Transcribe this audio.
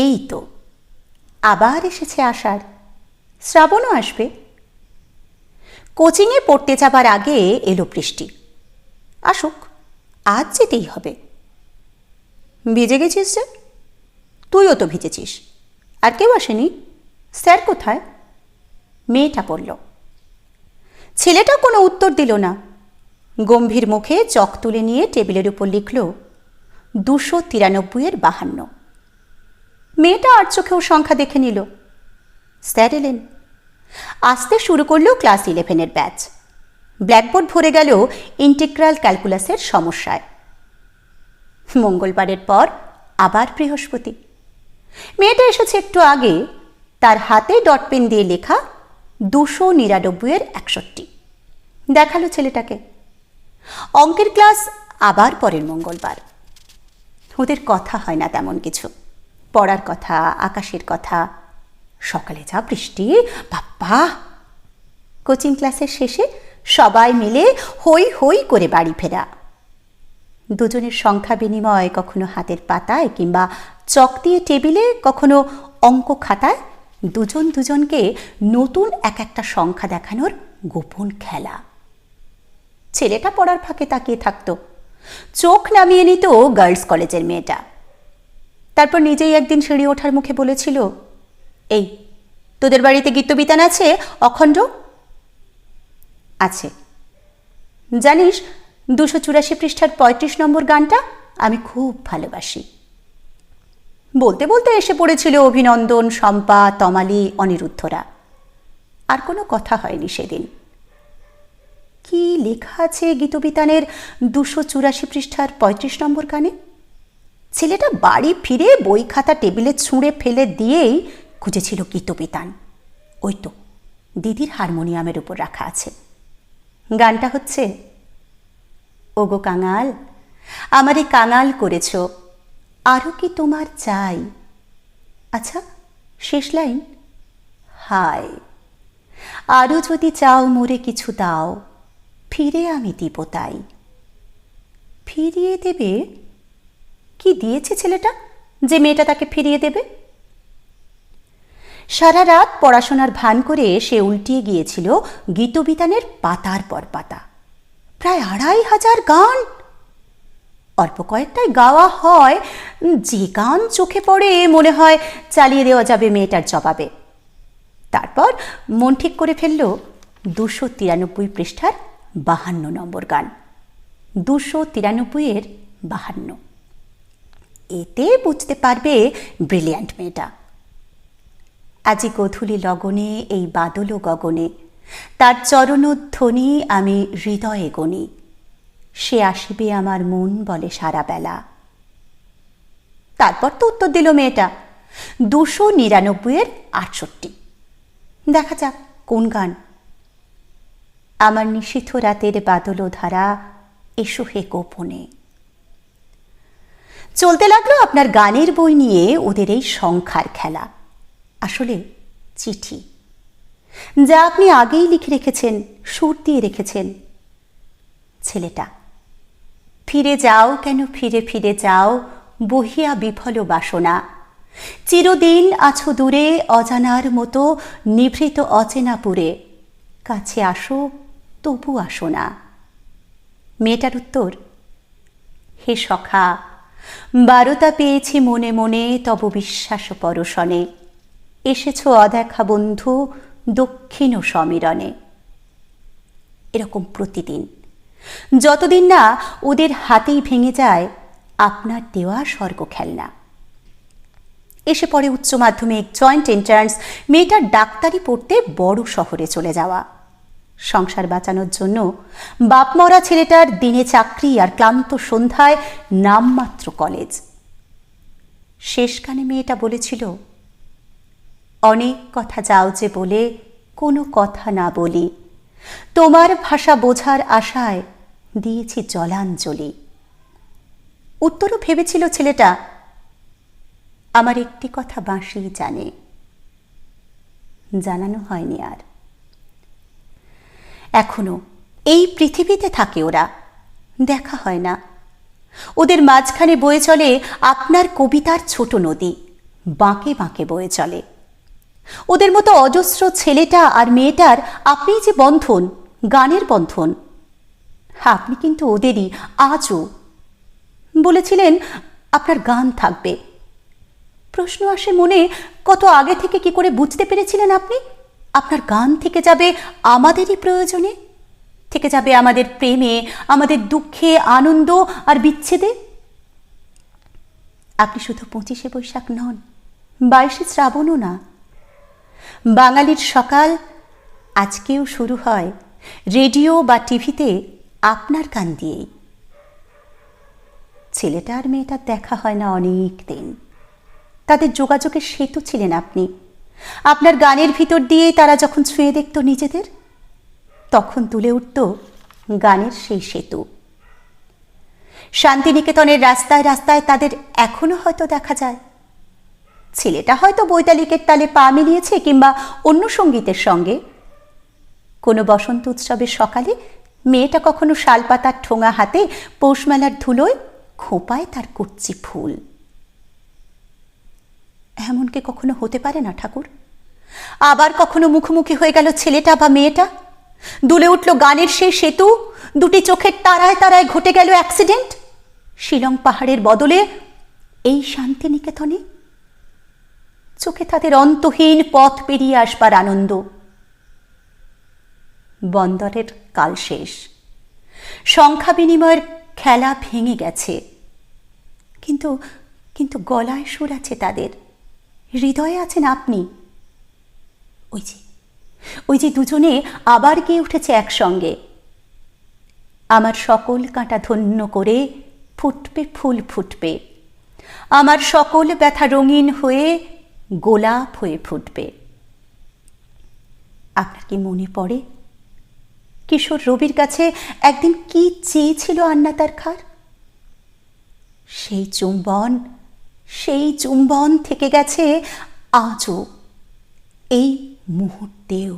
এই তো আবার এসেছে আষাঢ়। শ্রাবণও আসবে। কোচিংয়ে পড়তে যাবার আগে এলো বৃষ্টি। আসুক, আজ যেতেই হবে। ভিজে গেছিস যে? তুইও তো ভিজেছিস। আর কেউ আসেনি? স্যার কোথায়? মেয়েটা পড়ল ছেলেটা কোনো উত্তর দিল না। গম্ভীর মুখে চক তুলে নিয়ে টেবিলের উপর লিখল, দুশো তিরানব্বইয়ের বাহান্ন। মেয়েটা আর চোখেও সংখ্যা দেখে নিল। স্যার এলেন আসতে শুরু করল ক্লাস ইলেভেনের ব্যাচ। ব্ল্যাকবোর্ড ভরে গেল ইন্টিগ্রাল ক্যালকুলাসের সমস্যায়। মঙ্গলবারের পর আবার বৃহস্পতি। মেয়েটা এসেছে একটু আগে। তার হাতে ডট পেন দিয়ে লেখা দুশো নিরানব্বইয়ের একষট্টি। দেখাল ছেলেটাকে। অঙ্কের ক্লাস আবার পরের মঙ্গলবার। ওদের কথা হয় না তেমন কিছু। পড়ার কথা, আকাশের কথা। সকালে যা বৃষ্টি, বাপ্পা! কোচিং ক্লাসের শেষে সবাই মিলে হই হই করে বাড়ি ফেরা। দুজনের সংখ্যা বিনিময় কখনো হাতের পাতায় কিংবা চক দিয়ে টেবিলে, কখনো অঙ্ক খাতায় দুজন দুজনকে নতুন এক একটা সংখ্যা দেখানোর গোপন খেলা। ছেলেটা পড়ার ফাঁকে তাকিয়ে থাকতো। চোখ নামিয়ে নিত গার্লস কলেজের মেয়েটা। তারপর নিজেই একদিন সিঁড়ি ওঠার মুখে বলেছিল, এই, তোদের বাড়িতে গীতবিতান আছে? অখণ্ড? আছে। জানিস, দুশো চুরাশি পৃষ্ঠার পঁয়ত্রিশ নম্বর গানটা আমি খুব ভালোবাসি। বলতে বলতে এসে পড়েছিল অভিনন্দন, শম্পা, তমালি, অনিরুদ্ধরা। আর কোনো কথা হয়নি সেদিন। কি লেখা আছে গীতবিতানের দুশো চুরাশি পৃষ্ঠার পঁয়ত্রিশ নম্বর গানে? ছেলেটা বাড়ি ফিরে বই খাতা টেবিলে ছুঁড়ে ফেলে দিয়েই খুঁজেছিল গীতবিতান ওই তো, দিদির হারমোনিয়ামের উপর রাখা আছে। গানটা হচ্ছে, ওগো কাঙাল, আমারে কাঙাল করেছ আরও কি তোমার চাই? আচ্ছা শেষ লাইন, হায় আরও যদি চাও মোরে কিছু দাও, ফিরে আমি দিব তাই। ফিরিয়ে দেবে কি দিয়েছে ছেলেটা যে মেয়েটা তাকে ফিরিয়ে দেবে? সারা রাত পড়াশোনার ভান করে সে উল্টিয়ে গিয়েছিল গীতবিতানের পাতার পর পাতা। প্রায় আড়াই হাজার গান। অল্প কয়েকটাই গাওয়া হয়, যে গান চোখে পড়ে মনে হয় চালিয়ে দেওয়া যাবে মেয়েটার জবাবে। তারপর মন ঠিক করে ফেলল দুশো তিরানব্বই পৃষ্ঠার বাহান্ন নম্বর গান। দুশো তিরানব্বইয়ের বাহান্ন। এতে বুঝতে পারবে ব্রিলিয়ান্ট মেয়েটা। আজি গধূলি লগনে, এই বাদল গগনে, তার চরণধ্বনি আমি হৃদয়ে গণি সে আসিবে আমার মন বলে সারা বেলা। তারপর তো উত্তর দিল মেয়েটা, দুশো নিরানব্বইয়ের আটষট্টি। দেখা যাক কোন গান। আমার নিষিদ্ধ রাতের বাদল ধারা এসো হে গোপনে। চলতে লাগল আপনার গানের বই নিয়ে ওদের এই সংখ্যার খেলা। আসলে চিঠি। যা আপনি আগেই লিখে রেখেছেন, সুর দিয়ে রেখেছেন। ছেলেটা, ফিরে যাও কেন, ফিরে ফিরে যাও, বহিয়া বিফল বাসনা। চিরদিন আছো দূরে, অজানার মতো, নিভৃত অচেনাপুরে কাছে আসো, তবু আসো না। মেয়েটার উত্তর, হে সখা বারতা পেয়েছি মনে মনে, তব বিশ্বাস পরশনে। এসেছ অদেখা বন্ধু, দক্ষিণ সমীরণে। এরকম প্রতিদিন। যতদিন না ওদের হাতেই ভেঙে যায়, আপনার দেওয়া স্বর্গ খেলনা। এসে পরে উচ্চ মাধ্যমিক, জয়েন্ট এন্ট্রান্স, মেয়েটার ডাক্তারি পড়তে বড় শহরে চলে যাওয়া। সংসার বাঁচানোর জন্য বাপমরা ছেলেটার দিনে চাকরি আর ক্লান্ত সন্ধ্যায় নামমাত্র কলেজ। শেষখানে মেয়েটা বলেছিল, অনেক কথা যাও যে বলে কোনো কথা না বলি। তোমার ভাষা বোঝার আশায় দিয়েছি জলাঞ্জলি। উত্তরও ভেবেছিল ছেলেটা, আমার একটি কথা বাঁশি জানে। জানানো হয়নি আর। এখনও। এই পৃথিবীতে থাকে ওরা। দেখা হয় না। ওদের মাঝখানে বয়ে চলে আপনার কবিতার ছোট নদী। বাঁকে বাঁকে বয়ে চলে। ওদের মতো অজস্র ছেলেটা আর মেয়েটার আপনিই যে বন্ধন, গানের বন্ধন, আপনি কিন্তু ওদেরই আজও। বলেছিলেন, আপনার গান থাকবে। প্রশ্ন আসে মনে, কত আগে থেকে কি করে বুঝতে পেরেছিলেন আপনি? আপনার গান থেকে যাবে আমাদেরই প্রয়োজনে? থেকে যাবে আমাদের প্রেমে, আমাদের দুঃখে, আনন্দ আর বিচ্ছেদে? আপনি শুধু পঁচিশে বৈশাখ নন, বাইশে শ্রাবণও না। বাঙালির সকাল আজকেও শুরু হয় রেডিও বা টিভিতে আপনার গান দিয়েই। ছেলেটা আর মেয়েটার দেখা হয় না অনেক দিন তাদের যোগাযোগের সেতু ছিলেন আপনি। আপনার গানের ভিতর দিয়ে তারা যখন ছুঁয়ে দেখত নিজেদের, তখন তুলে উঠত গানের সেই সেতু। শান্তিনিকেতনের রাস্তায় রাস্তায় তাদের এখনও হয়তো দেখা যায়। ছেলেটা হয়তো বৈতালিকের তালে পা মিলিয়েছে কিংবা অন্য সঙ্গীতের সঙ্গে। কোনো বসন্ত উৎসবের সকালে মেয়েটা কখনো শালপাতার ঠোঙা হাতে পৌষমেলার ধুলোয় খোঁপায় তার কুচ্চি ফুল। এমন কি কখনো হতে পারে না, ঠাকুর? আবার কখনো মুখোমুখি হয়ে গেল ছেলেটা বা মেয়েটা? দুলে উঠল গানের সেই সেতু? দুটি চোখের তারায় তারায় ঘটে গেল অ্যাক্সিডেন্ট? শিলং পাহাড়ের বদলে এই শান্তিনিকেতনে? চোখে তাদের অন্তহীন পথ পেরিয়ে আসবার আনন্দ। বন্দরের কাল শেষ। সংখ্যা বিনিময়ের খেলা ভেঙে গেছে। কিন্তু কিন্তু গলায় সুর আছে তাদের। হৃদয়ে আছেন আপনি? ওই যে ওই যে দুজনে আবার গিয়ে উঠেছে একসঙ্গে। আমার সকল কাঁটা ধন্য করে ফুটবে, ফুল ফুটবে। আমার সকল ব্যথা রঙিন হয়ে গোলাপ হয়ে ফুটবে। আপনার কি মনে পড়ে? কিশোর রবির কাছে একদিন কি চেয়েছিল আন্না তার খার? সেই চুম্বন সেই চুম্বন থেকে গেছে আজও এই মুহূর্তেও।